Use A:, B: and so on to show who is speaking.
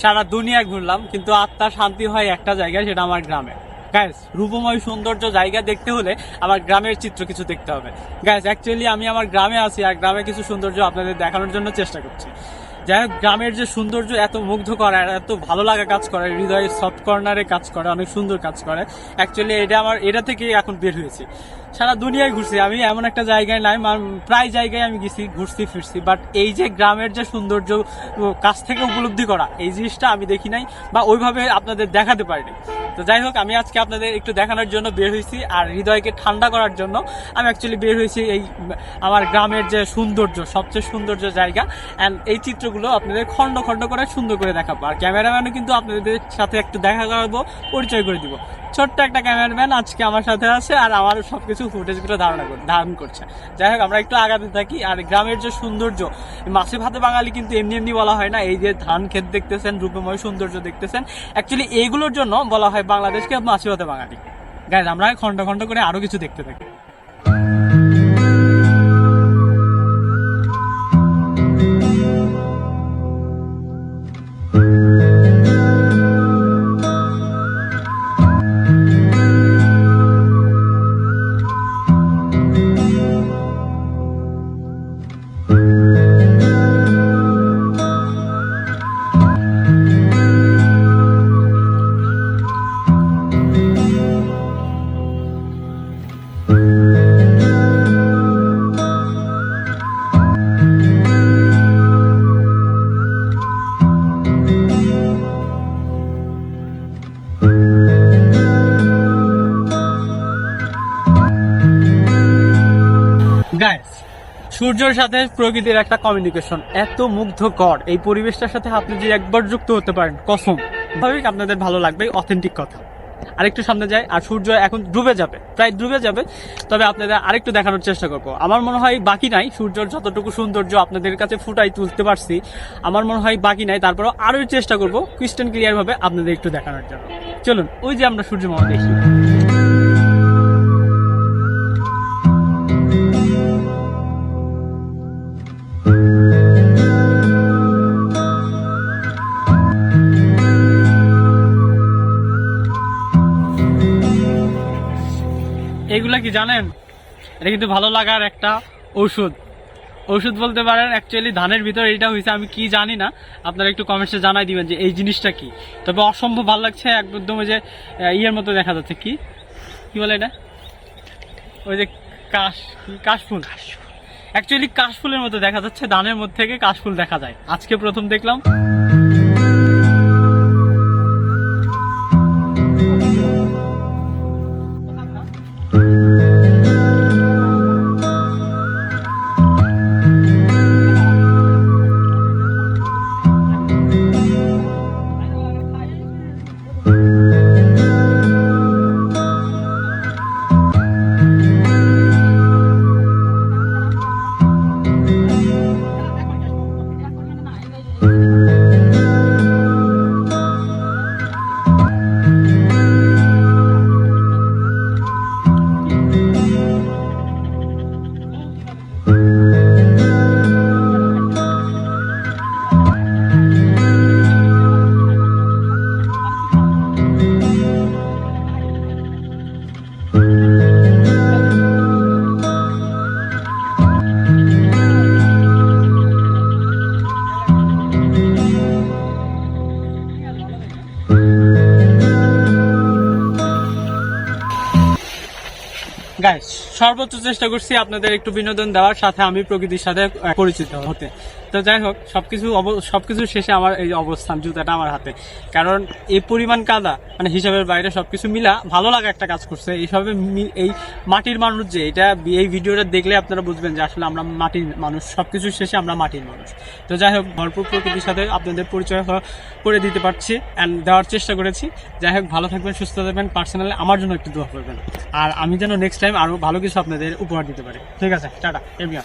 A: সারা দুনিয়া ঘুরলাম, কিন্তু আত্মা শান্তি হয় একটা জায়গায়, সেটা আমার গ্রামে। গ্যাস রূপময় সৌন্দর্য জায়গা দেখতে হলে আমার গ্রামের চিত্র কিছু দেখতে হবে। গ্যাস অ্যাকচুয়ালি আমি আমার গ্রামে আছি, আর গ্রামে কিছু সৌন্দর্য আপনাদের দেখানোর জন্য চেষ্টা করছি। যাই হোক, গ্রামের যে সৌন্দর্য এত মুগ্ধ করে এত ভালো লাগা কাজ করে হৃদয়ের সফট কর্নারে কাজ করে, অনেক সুন্দর কাজ করে। অ্যাকচুয়ালি এটা আমার, এটা থেকে এখন বের হয়েছি। সারা দুনিয়ায় ঘুরছি। আমি এমন একটা জায়গায় নাই প্রায় জায়গায় আমি গেছি, ঘুরছি, ফিরছি। বাট এই যে গ্রামের যে সৌন্দর্য কাছ থেকে উপলব্ধি করা, এই জিনিসটা আমি দেখি নাই বা ওইভাবে আপনাদের দেখাতে পারিনি। তো যাই হোক, আমি আজকে আপনাদের একটু দেখানোর জন্য বের হয়েছি আর হৃদয়কে ঠান্ডা করার জন্য আমি অ্যাকচুয়ালি বের হয়েছি এই, আমার গ্রামের যে সৌন্দর্য, সবচেয়ে সৌন্দর্য জায়গা অ্যান্ড এই চিত্রগুলো আপনাদের খণ্ড খণ্ড করে সুন্দর করে দেখাবো। আর ক্যামেরাম্যানও কিন্তু আপনাদের সাথে একটু দেখা করাবো, পরিচয় করে দিব। ছোট্ট একটা ক্যামেরাম্যান আজকে আমার সাথে আছে আর আমার সবকিছু ফুটেজগুলো ধারণা ধারণ করছে। যাই হোক, আমরা একটু আগাতে থাকি। আর গ্রামের যে সৌন্দর্য মাছে ভাতে বাঙালি কিন্তু এমনি এমনি বলা হয় না। এই যে ধান ক্ষেত দেখতেছেন, রূপময় সৌন্দর্য দেখতেছেন অ্যাকচুয়ালি এইগুলোর জন্য বলা হয় বাংলাদেশকে মাছে ভাতে বাঙালি। গাইজ আমরা খণ্ড খণ্ড করে আরও কিছু দেখতে থাকি। গাইস সূর্যের সাথে প্রকৃতির একটা কমিউনিকেশন এত মুগ্ধকর এই পরিবেশটার সাথে আপনি যে একবার যুক্ত হতে পারেন, কসম। স্বাভাবিক আপনাদের ভালো লাগবে অথেন্টিক কথা। আরেকটু সামনে যায় আর সূর্য এখন ডুবে যাবে, প্রায় ডুবে যাবে। তবে আপনাদের আরেকটু দেখানোর চেষ্টা করব। আমার মনে হয় বাকি নাই, সূর্যর যতটুকু সৌন্দর্য আপনাদের কাছে ফুটাই তুলতে পারছি, আমার মনে হয় বাকি নাই। তারপরও আরও চেষ্টা করব ক্রিস্টান ক্লিয়ারভাবে আপনাদের একটু দেখানোর জন্য। চলুন, ওই যে আমরা সূর্য মামা দেখি। এগুলা কি জানেন? এটা কিন্তু ভালো লাগার একটা ওষুধ ওষুধ বলতে পারেন অ্যাকচুয়ালি ধানের ভিতরে এটা হয়েছে আমি কি জানি না। আপনারা একটু কমেন্টসে জানাই দিবেন যে এই জিনিসটা কি। তবে অসম্ভব ভালো লাগছে, একদম ওই যে ইয়ের মতো দেখা যাচ্ছে। কি? কি বলে এটা? ওই যে কাশ কাশফুল। অ্যাকচুয়ালি কাশফুলের মতো দেখা যাচ্ছে, ধানের মধ্যে থেকে কাশফুল দেখা যায়। আজকে প্রথম দেখলাম। গাইস সর্বোচ্চ চেষ্টা করছি আপনাদের একটু বিনোদন দেওয়ার সাথে আমি প্রকৃতির সাথে পরিচিত হতে। তো যাই হোক, সবকিছু সবকিছু শেষে আমার এই অবস্থান, জুতাটা আমার হাতে। কারণ এই পরিমাণ কাদা মানে হিসাবের বাইরে সবকিছু মিলা ভালো লাগা একটা কাজ করছে। এইসবে এই মাটির মানুষ যে, এটা এই ভিডিওটা দেখলে আপনারা বুঝবেন যে আসলে আমরা মাটির মানুষ সবকিছু শেষে আমরা মাটির মানুষ। তো যাই হোক, ভরপুর প্রকৃতির সাথে আপনাদের পরিচয় করে দিতে পারছি অ্যান্ড দেওয়ার চেষ্টা করেছি। যাই হোক, ভালো থাকবেন, সুস্থ থাকবেন। পার্সোনালি আমার জন্য একটু দোয়া করবেন। আর আমি যেন নেক্সট টাইম আরও ভালো কিছু আপনাদের উপহার দিতে পারে। ঠিক আছে টাটা এমনি